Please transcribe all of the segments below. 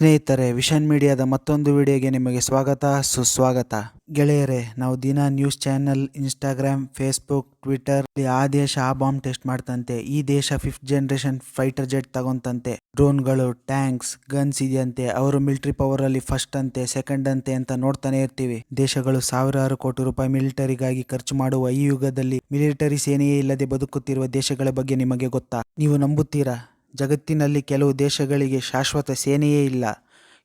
ಸ್ನೇಹಿತರೆ, ವಿಷನ್ ಮೀಡಿಯಾದ ಮತ್ತೊಂದು ವಿಡಿಯೋಗೆ ನಿಮಗೆ ಸ್ವಾಗತ, ಸುಸ್ವಾಗತ. ಗೆಳೆಯರೆ, ನಾವು ದಿನ news channel, Instagram, Facebook Twitter ಆ ದೇಶ ಆ ಬಾಂಬ್ ಟೆಸ್ಟ್ ಮಾಡ್ತಂತೆ. ಈ ದೇಶ ಫಿಫ್ತ್ ಜನರೇಷನ್ ಫೈಟರ್ ಜೆಟ್ ತಗೊಂತಂತೆ. ಡ್ರೋನ್ಗಳು, ಟ್ಯಾಂಕ್ಸ್, ಗನ್ಸ್ ಇದೆಯಂತೆ. ಅವರು ಮಿಲಿಟರಿ ಪವರ್ ಅಲ್ಲಿ ಫಸ್ಟ್ ಅಂತೆ, ಸೆಕೆಂಡ್ ಅಂತೆ ಅಂತ ನೋಡ್ತಾನೆ ಇರ್ತೀವಿ. ದೇಶಗಳು ಸಾವಿರಾರು ಕೋಟಿ ರೂಪಾಯಿ ಮಿಲಿಟರಿಗಾಗಿ ಖರ್ಚು ಮಾಡುವ ಈ ಯುಗದಲ್ಲಿ ಮಿಲಿಟರಿ ಸೇನೆಯೇ ಇಲ್ಲದೆ ಬದುಕುತ್ತಿರುವ ದೇಶಗಳ ಬಗ್ಗೆ ನಿಮಗೆ ಗೊತ್ತಾ? ನೀವು ನಂಬುತ್ತೀರಾ? ಜಗತ್ತಿನಲ್ಲಿ ಕೆಲವು ದೇಶಗಳಿಗೆ ಶಾಶ್ವತ ಸೇನೆಯೇ ಇಲ್ಲ,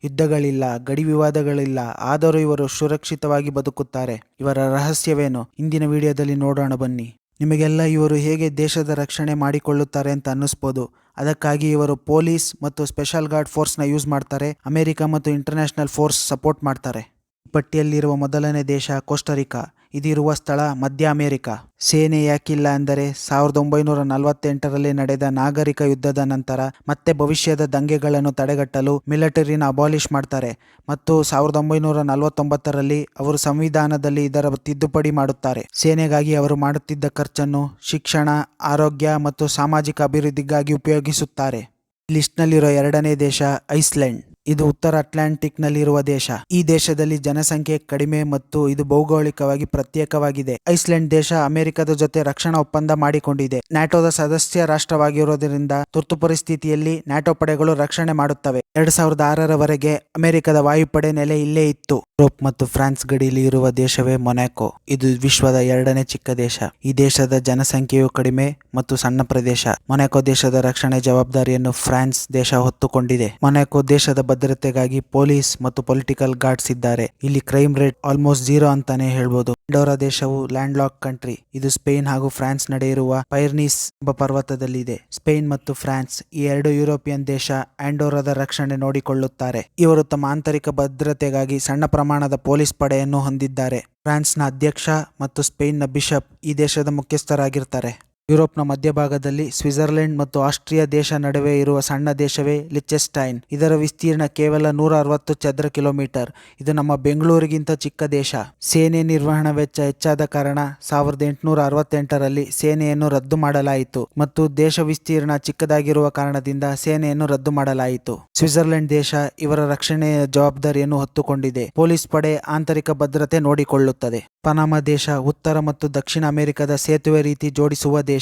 ಯುದ್ಧಗಳಿಲ್ಲ, ಗಡಿ ವಿವಾದಗಳಿಲ್ಲ, ಆದರೂ ಇವರು ಸುರಕ್ಷಿತವಾಗಿ ಬದುಕುತ್ತಾರೆ. ಇವರ ರಹಸ್ಯವೇನು? ಇಂದಿನ ವಿಡಿಯೋದಲ್ಲಿ ನೋಡೋಣ ಬನ್ನಿ. ನಿಮಗೆಲ್ಲ ಇವರು ಹೇಗೆ ದೇಶದ ರಕ್ಷಣೆ ಮಾಡಿಕೊಳ್ಳುತ್ತಾರೆ ಅಂತ ಅನ್ನಿಸ್ಬೋದು. ಅದಕ್ಕಾಗಿ ಇವರು ಪೊಲೀಸ್ ಮತ್ತು ಸ್ಪೆಷಲ್ ಗಾರ್ಡ್ ಫೋರ್ಸ್ನ ಯೂಸ್ ಮಾಡ್ತಾರೆ, ಅಮೆರಿಕ ಮತ್ತು ಇಂಟರ್ನ್ಯಾಷನಲ್ ಫೋರ್ಸ್ ಸಪೋರ್ಟ್ ಮಾಡ್ತಾರೆ. ಪಟ್ಟಿಯಲ್ಲಿರುವ ಮೊದಲನೇ ದೇಶ ಕೋಸ್ಟರಿಕಾ. ಇದಿರುವ ಸ್ಥಳ ಮಧ್ಯ ಅಮೆರಿಕ. ಸೇನೆ ಯಾಕಿಲ್ಲ ಅಂದರೆ ಸಾವಿರದ ಒಂಬೈನೂರ ನಲವತ್ತೆಂಟರಲ್ಲಿ ನಡೆದ ನಾಗರಿಕ ಯುದ್ಧದ ನಂತರ ಮತ್ತೆ ಭವಿಷ್ಯದ ದಂಗೆಗಳನ್ನು ತಡೆಗಟ್ಟಲು ಮಿಲಿಟರಿನ ಅಬಾಲಿಷ್ ಮಾಡ್ತಾರೆ. ಮತ್ತು ಸಾವಿರದ ಒಂಬೈನೂರ ನಲವತ್ತೊಂಬತ್ತರಲ್ಲಿ ಅವರು ಸಂವಿಧಾನದಲ್ಲಿ ಇದರ ತಿದ್ದುಪಡಿ ಮಾಡುತ್ತಾರೆ. ಸೇನೆಗಾಗಿ ಅವರು ಮಾಡುತ್ತಿದ್ದ ಖರ್ಚನ್ನು ಶಿಕ್ಷಣ, ಆರೋಗ್ಯ ಮತ್ತು ಸಾಮಾಜಿಕ ಅಭಿವೃದ್ಧಿಗಾಗಿ ಉಪಯೋಗಿಸುತ್ತಾರೆ. ಲಿಸ್ಟ್ನಲ್ಲಿರೋ ಎರಡನೇ ದೇಶ ಐಸ್ಲ್ಯಾಂಡ್ ಇದು ಉತ್ತರ ಅಟ್ಲಾಂಟಿಕ್ನಲ್ಲಿರುವ ದೇಶ. ಈ ದೇಶದಲ್ಲಿ ಜನಸಂಖ್ಯೆ ಕಡಿಮೆ ಮತ್ತು ಇದು ಭೌಗೋಳಿಕವಾಗಿ ಪ್ರತ್ಯೇಕವಾಗಿದೆ. ಐಸ್ಲೆಂಡ್ ದೇಶ ಅಮೆರಿಕದ ಜೊತೆ ರಕ್ಷಣಾ ಒಪ್ಪಂದ ಮಾಡಿಕೊಂಡಿದೆ. ನ್ಯಾಟೋದ ಸದಸ್ಯ ರಾಷ್ಟ್ರವಾಗಿರುವುದರಿಂದ ತುರ್ತು ಪರಿಸ್ಥಿತಿಯಲ್ಲಿ ನ್ಯಾಟೋ ಪಡೆಗಳು ರಕ್ಷಣೆ ಮಾಡುತ್ತವೆ. ಎರಡ್ ಸಾವಿರದ ಆರರವರೆಗೆ ಅಮೆರಿಕದ ವಾಯುಪಡೆ ನೆಲೆ ಇಲ್ಲೇ ಇತ್ತು. ಯುರೋಪ್ ಮತ್ತು ಫ್ರಾನ್ಸ್ ಗಡಿಯಲ್ಲಿ ಇರುವ ದೇಶವೇ ಮೊನಾಕೊ. ಇದು ವಿಶ್ವದ ಎರಡನೇ ಚಿಕ್ಕ ದೇಶ. ಈ ದೇಶದ ಜನಸಂಖ್ಯೆಯು ಕಡಿಮೆ ಮತ್ತು ಸಣ್ಣ ಪ್ರದೇಶ. ಮೊನಾಕೊ ದೇಶದ ರಕ್ಷಣೆ ಜವಾಬ್ದಾರಿಯನ್ನು ಫ್ರಾನ್ಸ್ ದೇಶ ಹೊತ್ತುಕೊಂಡಿದೆ. ಮೊನಾಕೊ ದೇಶದ ಭದ್ರತೆಗಾಗಿ ಪೊಲೀಸ್ ಮತ್ತು ಪೊಲಿಟಿಕಲ್ ಗಾರ್ಡ್ಸ್ ಇದ್ದಾರೆ. ಇಲ್ಲಿ ಕ್ರೈಮ್ ರೇಟ್ ಆಲ್ಮೋಸ್ಟ್ ಜೀರೋ ಅಂತಾನೆ ಹೇಳ್ಬೋದು. ಅಂಡೋರಾ ದೇಶವು ಲ್ಯಾಂಡ್ ಲಾಕ್ ಕಂಟ್ರಿ, ಇದು ಸ್ಪೇನ್ ಹಾಗೂ ಫ್ರಾನ್ಸ್ ನಡೆ ಇರುವ ಪೈರ್ನೀಸ್ ಎಂಬ ಪರ್ವತದಲ್ಲಿದೆ. ಸ್ಪೇನ್ ಮತ್ತು ಫ್ರಾನ್ಸ್ ಈ ಎರಡು ಯುರೋಪಿಯನ್ ದೇಶ ಆಂಡೋರಾದ ರಕ್ಷಣೆ ನೋಡಿಕೊಳ್ಳುತ್ತಾರೆ. ಇವರು ತಮ್ಮ ಆಂತರಿಕ ಭದ್ರತೆಗಾಗಿ ಸಣ್ಣ ಪ್ರಮಾಣದ ಪೊಲೀಸ್ ಪಡೆಯನ್ನು ಹೊಂದಿದ್ದಾರೆ. ಫ್ರಾನ್ಸ್ನ ಅಧ್ಯಕ್ಷ ಮತ್ತು ಸ್ಪೇನ್ನ ಬಿಷಪ್ ಈ ದೇಶದ ಮುಖ್ಯಸ್ಥರಾಗಿರ್ತಾರೆ. ಯುರೋಪ್ನ ಮಧ್ಯಭಾಗದಲ್ಲಿ ಸ್ವಿಟ್ಜರ್ಲೆಂಡ್ ಮತ್ತು ಆಸ್ಟ್ರಿಯಾ ದೇಶ ನಡುವೆ ಇರುವ ಸಣ್ಣ ದೇಶವೇ ಲಿಚೆಸ್ಟೈನ್ ಇದರ ವಿಸ್ತೀರ್ಣ ಕೇವಲ ನೂರ ಅರವತ್ತು ಚದರ ಕಿಲೋಮೀಟರ್. ಇದು ನಮ್ಮ ಬೆಂಗಳೂರಿಗಿಂತ ಚಿಕ್ಕ ದೇಶ. ಸೇನೆ ನಿರ್ವಹಣಾ ವೆಚ್ಚ ಹೆಚ್ಚಾದ ಕಾರಣ ಸಾವಿರದ ಎಂಟುನೂರ ಅರವತ್ತೆಂಟರಲ್ಲಿ ಸೇನೆಯನ್ನು ರದ್ದು ಮಾಡಲಾಯಿತು ಮತ್ತು ದೇಶ ವಿಸ್ತೀರ್ಣ ಚಿಕ್ಕದಾಗಿರುವ ಕಾರಣದಿಂದ ಸೇನೆಯನ್ನು ರದ್ದು ಮಾಡಲಾಯಿತು. ಸ್ವಿಟ್ಜರ್ಲೆಂಡ್ ದೇಶ ಇವರ ರಕ್ಷಣೆಯ ಜವಾಬ್ದಾರಿಯನ್ನು ಹೊತ್ತುಕೊಂಡಿದೆ. ಪೊಲೀಸ್ ಪಡೆ ಆಂತರಿಕ ಭದ್ರತೆ ನೋಡಿಕೊಳ್ಳುತ್ತದೆ. ಪನಾಮ ದೇಶ ಉತ್ತರ ಮತ್ತು ದಕ್ಷಿಣ ಅಮೆರಿಕದ ಸೇತುವೆ ರೀತಿ ಜೋಡಿಸುವ ದೇಶ.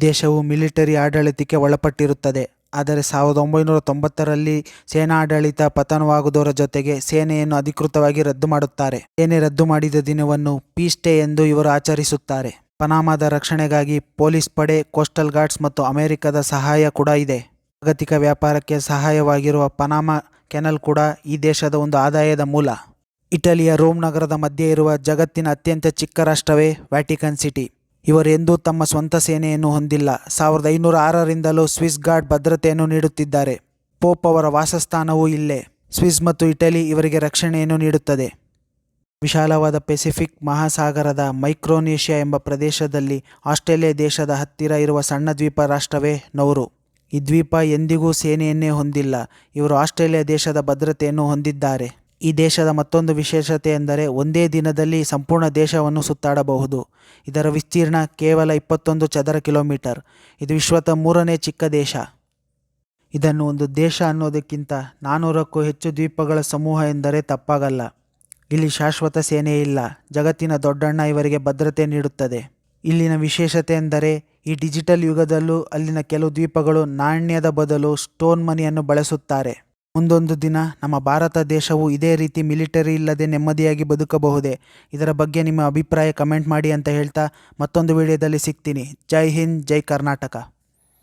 ದೇಶವು ಮಿಲಿಟರಿ ಆಡಳಿತಕ್ಕೆ ಒಳಪಟ್ಟಿರುತ್ತದೆ. ಆದರೆ ಸಾವಿರದ ಒಂಬೈನೂರ ತೊಂಬತ್ತರಲ್ಲಿ ಸೇನಾಡಳಿತ ಪತನವಾಗುವುದರ ಜೊತೆಗೆ ಸೇನೆಯನ್ನು ಅಧಿಕೃತವಾಗಿ ರದ್ದು ಮಾಡುತ್ತಾರೆ. ಸೇನೆ ರದ್ದು ಮಾಡಿದ ದಿನವನ್ನು ಪೀಸ್ ಡೇ ಎಂದು ಇವರು ಆಚರಿಸುತ್ತಾರೆ. ಪನಾಮಾದ ರಕ್ಷಣೆಗಾಗಿ ಪೊಲೀಸ್ ಪಡೆ, ಕೋಸ್ಟಲ್ ಗಾರ್ಡ್ಸ್ ಮತ್ತು ಅಮೆರಿಕದ ಸಹಾಯ ಕೂಡ ಇದೆ. ಜಾಗತಿಕ ವ್ಯಾಪಾರಕ್ಕೆ ಸಹಾಯವಾಗಿರುವ ಪನಾಮ ಕೆನಲ್ ಕೂಡ ಈ ದೇಶದ ಒಂದು ಆದಾಯದ ಮೂಲ. ಇಟಲಿಯ ರೋಮ್ ನಗರದ ಮಧ್ಯೆ ಇರುವ ಜಗತ್ತಿನ ಅತ್ಯಂತ ಚಿಕ್ಕ ರಾಷ್ಟ್ರವೇ ವ್ಯಾಟಿಕನ್ ಸಿಟಿ. ಇವರು ಎಂದೂ ತಮ್ಮ ಸ್ವಂತ ಸೇನೆಯನ್ನು ಹೊಂದಿಲ್ಲ. ಸಾವಿರದ ಐನೂರ ಆರರಿಂದಲೂ ಸ್ವಿಸ್ ಗಾರ್ಡ್ ಭದ್ರತೆಯನ್ನು ನೀಡುತ್ತಿದ್ದಾರೆ. ಪೋಪ್ ಅವರ ವಾಸಸ್ಥಾನವೂ ಇಲ್ಲೇ. ಸ್ವಿಸ್ ಮತ್ತು ಇಟಲಿ ಇವರಿಗೆ ರಕ್ಷಣೆಯನ್ನು ನೀಡುತ್ತದೆ. ವಿಶಾಲವಾದ ಪೆಸಿಫಿಕ್ ಮಹಾಸಾಗರದ ಮೈಕ್ರೋನೇಷಿಯಾ ಎಂಬ ಪ್ರದೇಶದಲ್ಲಿ ಆಸ್ಟ್ರೇಲಿಯಾ ದೇಶದ ಹತ್ತಿರ ಇರುವ ಸಣ್ಣ ದ್ವೀಪ ರಾಷ್ಟ್ರವೇ ನೌರು. ಈ ದ್ವೀಪ ಎಂದಿಗೂ ಸೇನೆಯನ್ನೇ ಹೊಂದಿಲ್ಲ. ಇವರು ಆಸ್ಟ್ರೇಲಿಯಾ ದೇಶದ ಭದ್ರತೆಯನ್ನು ಹೊಂದಿದ್ದಾರೆ. ಈ ದೇಶದ ಮತ್ತೊಂದು ವಿಶೇಷತೆ ಎಂದರೆ ಒಂದೇ ದಿನದಲ್ಲಿ ಸಂಪೂರ್ಣ ದೇಶವನ್ನು ಸುತ್ತಾಡಬಹುದು. ಇದರ ವಿಸ್ತೀರ್ಣ ಕೇವಲ ಇಪ್ಪತ್ತೊಂದು ಚದರ ಕಿಲೋಮೀಟರ್. ಇದು ವಿಶ್ವದ ಮೂರನೇ ಚಿಕ್ಕ ದೇಶ. ಇದನ್ನು ಒಂದು ದೇಶ ಅನ್ನೋದಕ್ಕಿಂತ ನಾನ್ನೂರಕ್ಕೂ ಹೆಚ್ಚು ದ್ವೀಪಗಳ ಸಮೂಹ ಎಂದರೆ ತಪ್ಪಾಗಲ್ಲ. ಇಲ್ಲಿ ಶಾಶ್ವತ ಸೇನೆ ಇಲ್ಲ. ಜಗತ್ತಿನ ದೊಡ್ಡಣ್ಣ ಇವರಿಗೆ ಭದ್ರತೆ ನೀಡುತ್ತದೆ. ಇಲ್ಲಿನ ವಿಶೇಷತೆ ಎಂದರೆ ಈ ಡಿಜಿಟಲ್ ಯುಗದಲ್ಲೂ ಅಲ್ಲಿನ ಕೆಲವು ದ್ವೀಪಗಳು ನಾಣ್ಯದ ಬದಲು ಸ್ಟೋನ್ ಮನಿಯನ್ನು ಬಳಸುತ್ತಾರೆ. ಮುಂದೊಂದು ದಿನ ನಮ್ಮ ಭಾರತ ದೇಶವು ಇದೇ ರೀತಿ ಮಿಲಿಟರಿ ಇಲ್ಲದೆ ನೆಮ್ಮದಿಯಾಗಿ ಬದುಕಬಹುದೇ? ಇದರ ಬಗ್ಗೆ ನಿಮ್ಮ ಅಭಿಪ್ರಾಯ ಕಮೆಂಟ್ ಮಾಡಿ ಅಂತ ಹೇಳ್ತಾ ಮತ್ತೊಂದು ವಿಡಿಯೋದಲ್ಲಿ ಸಿಗ್ತೀನಿ. ಜೈ ಹಿಂದ್, ಜೈ ಕರ್ನಾಟಕ.